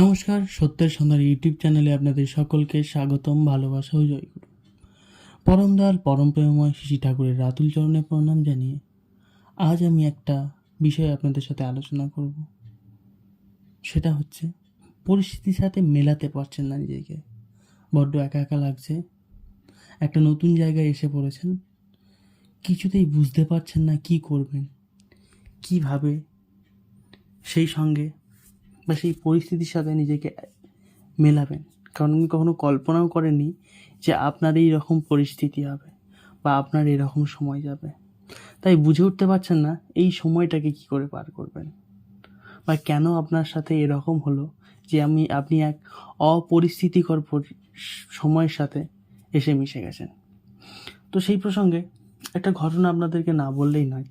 নমস্কার, সত্যের সন্ধ্যার ইউটিউব চ্যানেলে আপনাদের সকলকে স্বাগতম, ভালোবাসা ও জয়গুরু পরম দয়াল পরম প্রেমময় শ্রী ঠাকুরের রাতুল চরণে প্রণাম জানিয়ে আজ আমি একটা বিষয় আপনাদের সাথে আলোচনা করব। সেটা হচ্ছে, পরিস্থিতির সাথে মেলাতে পারছেন না নিজেকে। বড্ড একা একা লাগছে। একটা নতুন জায়গায় এসে পড়েছেন। কিছুতেই বুঝতে পারছেন না কি করবেন, কীভাবে সেই সঙ্গে বা সেই পরিস্থিতির সাথে নিজেকে মেলাবেন। কারণ আমি কখনো কল্পনাও করেনি যে আপনার এই রকম পরিস্থিতি হবে বা আপনার এরকম সময় যাবে। তাই বুঝে উঠতে পারছেন না এই সময়টাকে কি করে পার করবেন। বা কেন আপনার সাথে এরকম হলো যে আমি, আপনি এক অপরিস্থিতিকর পরি- সময়ের সাথে এসে মিশে গেছেন। তো সেই প্রসঙ্গে একটা ঘটনা আপনাদেরকে না বললেই নয়।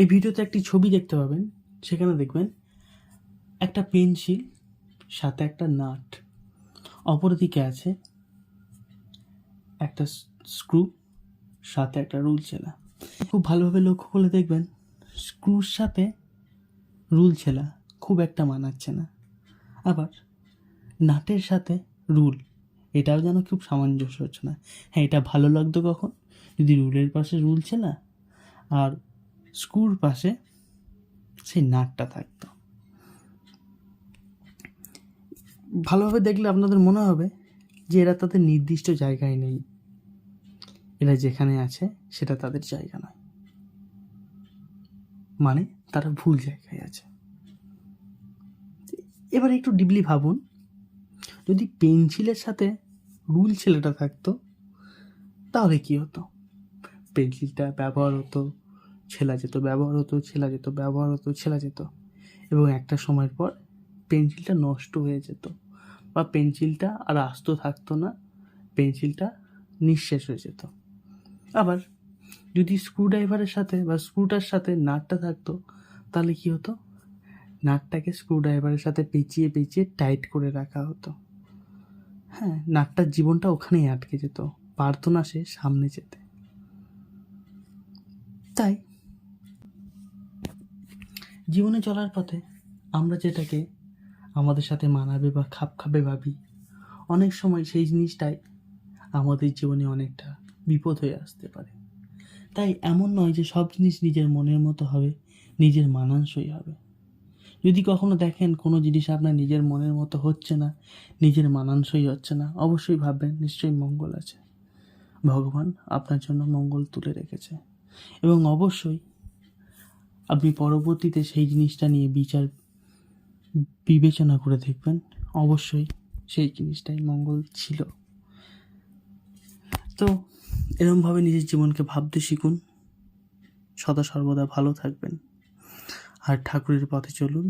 এই ভিডিওতে একটি ছবি দেখতে পাবেন। সেখানে দেখবেন একটা পেন্সিল, সাথে একটা নাট। অপরদিকে আছে একটা স্ক্রু, সাথে একটা রুল ছেলা। খুব ভালোভাবে লক্ষ্য করলে দেখবেন, স্ক্রুর সাথে রুল ছেলা খুব একটা মানাচ্ছে না। আবার নাটের সাথে রুল, এটাও যেন খুব সামঞ্জস্য হচ্ছে না। হ্যাঁ এটা ভালো লাগতো কখন? যদি রুলের পাশে রুল ছেলা, আর স্ক্রুর পাশে সেই নাটটা থাকতো। ভালোভাবে দেখলে আপনাদের মনে হবে যে এরা তাদের নির্দিষ্ট জায়গায় নেই। এরা যেখানে আছে সেটা তাদের জায়গা নয়। মানে তারা ভুল জায়গায় আছে। এবার একটু ডিপলি ভাবুন, যদি পেন্সিলের সাথে রুল ছেলেটা থাকতো, তাহলে কি হতো? পেন্সিলটা ব্যবহার হতো ছেলা যেত, ব্যবহার হতো, ছেলা যেত, ব্যবহার হতো, ছেলা যেত। এবং একটা সময়ের পর পেন্সিলটা নষ্ট হয়ে যেত বা পেন্সিলটা আর আস্ত থাকতো না, পেন্সিলটা নিঃশেষ হয়ে যেত। আবার যদি স্ক্রুড্রাইভারের সাথে বা স্ক্রুটার সাথে নাটটা থাকতো, তাহলে কি হতো? নাটটাকে স্ক্রুড্রাইভারের সাথে পেঁচিয়ে পেঁচিয়ে টাইট করে রাখা হতো। হ্যাঁ নাটটার জীবনটা ওখানেই আটকে যেত, পারতো না সে সামনে যেতে। তাই জীবনে চলার পথে আমরা যেটাকে আমাদের সাথে মানাবে বা খাপ খাবে ভাবি, অনেক সময় সেই জিনিসটাই আমাদের জীবনে অনেকটা বিপদ হয়ে আসতে পারে। তাই এমন নয় যে সব জিনিস নিজের মনের মতো হবে, নিজের মানানসই হবে। যদি কখনো দেখেন কোনো জিনিস আপনার নিজের মনের মতো হচ্ছে না, নিজের মানানসই হচ্ছে না, অবশ্যই ভাববেন, নিশ্চয়ই মঙ্গল আছে। ভগবান আপনার জন্য মঙ্গল তুলে রেখেছে। এবং অবশ্যই আপনি পরবর্তীতে সেই জিনিসটা নিয়ে বিচার, বিবেচনা করে দেখবেন। অবশ্যই সেই জিনিসটাই মঙ্গল ছিল। তো এরমভাবে নিজের জীবনকে ভাবতে শিখুন। সদা সর্বদা ভালো থাকবেন। আর ঠাকুরের পথে চলুন।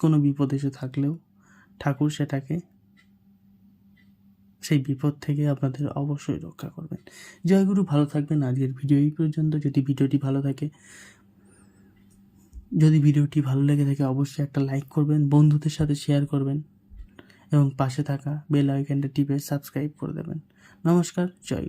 কোনো বিপদ এসে থাকলেও ঠাকুর সেটাকে, সেই বিপদ থেকে আপনাদের অবশ্যই রক্ষা করবেন। জয়গুরু, ভালো থাকবেন। আজকের ভিডিও এই পর্যন্ত। যদি ভিডিওটি ভালো থাকে যদি ভিডিওটি ভালো লেগে থাকে, অবশ্যই একটা লাইক করবেন, বন্ধুদের সাথে শেয়ার করবেন, এবং পাশে থাকা বেল আইকনটা টিপে সাবস্ক্রাইব করে দেবেন। নমস্কার, জয়